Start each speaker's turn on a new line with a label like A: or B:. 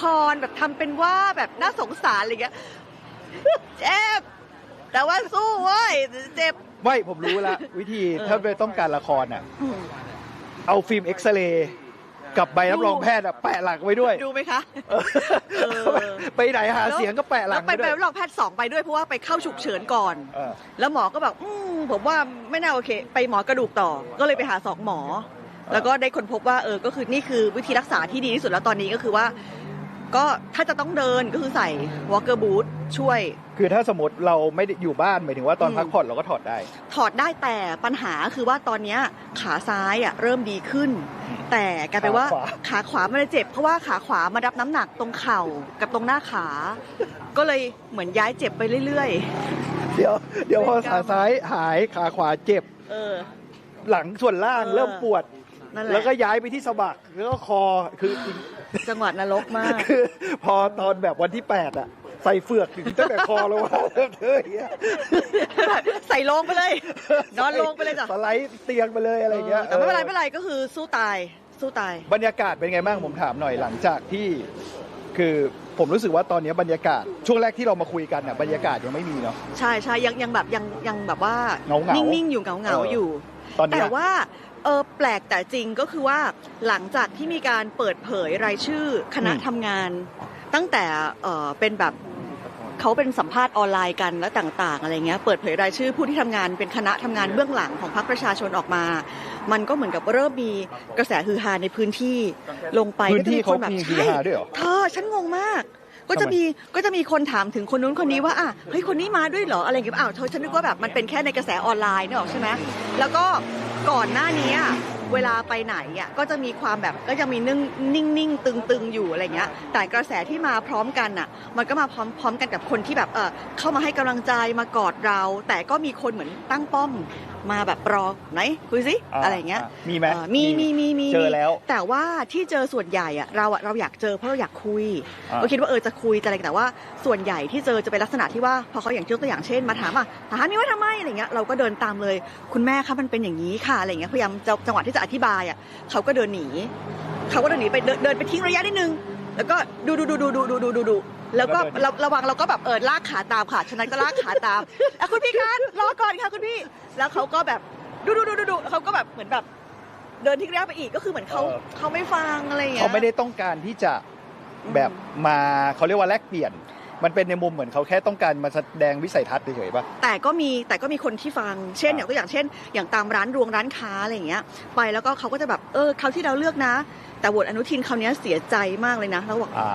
A: ครแบบทำเป็นว่าแบบน่าสงสารอะไรเงี้ยเจ็บแต่ว่าสู้เว้ยเจ็บ
B: ไม่ผมรู้ละวิธี
A: เออ
B: ถ้าไปต้องการละครอะ
A: อืม
B: เอาฟิล์มเอ็กซเรย์กับใบรับรองแพทย์อะแปะหลังไว้ด้วย
A: ดูไหมคะ
B: เออ
A: เออ
B: ไปไหนหาเสียงก็แปะหลั
A: แล้ว
B: ง
A: ไป
B: ไว้
A: ไป
B: ด้วย
A: รับรองแพทย์สองไปด้วยเพราะว่าไปเข้าฉุกเฉินก่อน
B: เออ
A: แล้วหมอก็แบบอืมผมว่าไม่น่าโอเค ไปหมอกระดูกต่อ ก็เลยไปหาสองหมอ แล้วก็ได้คนพบว่าเออก็คือนี่คือวิธีรักษาที่ดีที่สุดแล้วตอนนี้ก็คือว่า ก็ถ้าจะต้องเดินก็คือใส่ walker boot ช่วย
B: คือถ้าสมมติเราไม่ได้อยู่บ้านหมายถึงว่าตอน
A: อืม
B: พักผ่อนเราก็ถอดได้
A: ถอดได้แต่ปัญหาคือว่าตอนเนี้ยขาซ้ายอะเริ่มดีขึ้น แต่กลายเป็นว่า
B: ขาขวา
A: ขาขวามันจะเจ็บ เพราะว่าขาขวามารับน้ำหนักตรงเข่ากับตรงหน้าขา ก็เลยเหมือนย้ายเจ็บไปเรื่อย
B: เดี๋ยวเดี๋ยวพอ
A: เป็นกรรม
B: ขาซ้ายหายขาขวาเจ็บ
A: ๆเออ
B: หลังส่วนล่าง
A: เออ
B: เริ่มปวด
A: นั่นแหละ
B: แล้วก็ย้ายไปที่สะบักแล้วก็คอคือ
A: จังหวัดนรกมาก
B: คือพอตอนแบบวันที่8อะใส่เฟือกถึงตั้งแต่คอแล้วว่าเฮ้ย
A: ใส่ลงไปเลย นอนลงไปเลยจ้ะ
B: สไลด์เตียงไปเลยอะไรอย่างเงี้ย
A: แต่ไม่เป็นไรไม่เป็นไรก็คือสู้ตายสู้ตาย
B: บรรยากาศเป็นไงบ้างผมถามหน่อยหลังจากที่คือผมรู้สึกว่าตอนนี้บรรยากาศช่วงแรกที่เรามาคุยกันอะบรรยากาศยังไม่มีเนาะ
A: ใช่ใช่ยังยังแบบยังยังแบบว่า
B: เหงาๆ
A: นิ่งๆอยู่เหงาเหงา
B: เออ
A: อ
B: อ
A: ยู่
B: ตอนเนี้
A: แต่
B: ย
A: ว่าเออแปลกแต่จริงก็คือว่าหลังจากที่มีการเปิดเผยรายชื่อคณะ
B: อืม
A: ทำงาน ตั้งแต่เออเป็นแบบเขาเป็นสัมภาษณ์ออนไลน์กันแล้วต่างๆ อะไรเงี้ยเปิดเผยรายชื่อผู้ที่ทำงานเป็นคณะทำงานเบื้องหลังของพรรคประชาชนออกมา มันก็เหมือนกับเริ่มมีกระแสฮือฮาในพื้นที่ลงไป
B: พื้นที่
A: ก็จะมีคนแบบ
B: เขามีฮือ
A: ใช่
B: ฮาด้วยเหรอ
A: เธอฉันงงมาก ก็
B: ทำ
A: จะ
B: ไม
A: มีก็จะมีคนถามถึงคนนู้นคนนี้ว่าอะเฮ้ยคนนี้มาด้วยเหรออะไรอย่างเงี้ยอ้าวเธอฉันนึกว่าแบบมันเป็นแค่ในกระแสออนไลน์เนกอะใช่ไหมแล้วก็ก่อนหน้านี้อะเวลาไปไหนอะก็จะมีความแบบก็จะมีนึ่งนิ่งนิ่งตึงตึงๆอยู่อะไรเงี้ยแต่กระแสที่มาพร้อมกันอะ มันก็มาพร้อมพร้อมกันกับคนที่แบบเออเข้ามาให้กำลังใจมากอดเรา แต่ก็มีคนเหมือนตั้งป้อม มาแบบรอไหนคุยสิอะไรอย่างเงี้ย
B: มีไหม
A: เอ่อมีมีมีมี
B: เจอแล้ว
A: แต่ว่าที่เจอส่วนใหญ่อะเราอะเราอยากเจอเพราะเราอยากคุย
B: อ่า
A: เราคิดว่าเออจะคุยจะอะไรแต่ว่าส่วนใหญ่ที่เจอจะเป็นลักษณะที่ว่าพอเขาอย่างยกตัวอย่างเช่นมาถามอะถามนี่ว่าทำไมอะไรเงี้ยเราก็เดินตามเลย คุณแม่คะมันเป็นอย่างนี้ค่ะอะไรเงี้ยพยายามจะจังหวะที่จะอธิบายอะเขาก็เดินหนีเขาก็เดินหนีไปเดินเดินไปทิ้งระยะนิดนึงแล้วก็ดูดูดูดูดูดูดูดูดู แล้วก็
B: แล้วเดิน
A: ระระวังเราก็แบบเออลากขาตามค่ะฉะนั้นก็ลากขาตามอะคุณพี่คะรอก่อนค่ะคุณพี่ แล้วเขาก็แบบดูดูดูดูดูเขาก็แบบเหมือนแบบ เดินทิ้งระยะไปอีกก็คือเหมือนเขา
B: เออ
A: เขาไม่ฟังอะไรอย่างเงี้ย
B: เขาไม่ได้ต้องการที่จะแบบมาเขาเรียกว่าแลกเปลี่ยน มันเป็นในมุมเหมือนเขาแค่ต้องการมาแสดงวิสัยทัศน์เฉยๆป่ะ
A: แต่ก็มีแต่ก็มีคนที่ฟัง เช่น
B: อ่า
A: อย่างตัวอย่างเช่น อย่างตามร้านรวงร้านค้าอะไรอย่างเงี้ย ไปแล้วก็เขาก็จะแบบเออเขาวที่เราเลือกนะ แต่โหวตอนุทินคราวเนี้ยเสียใจมากเลยนะแล้วบอก
B: อ่า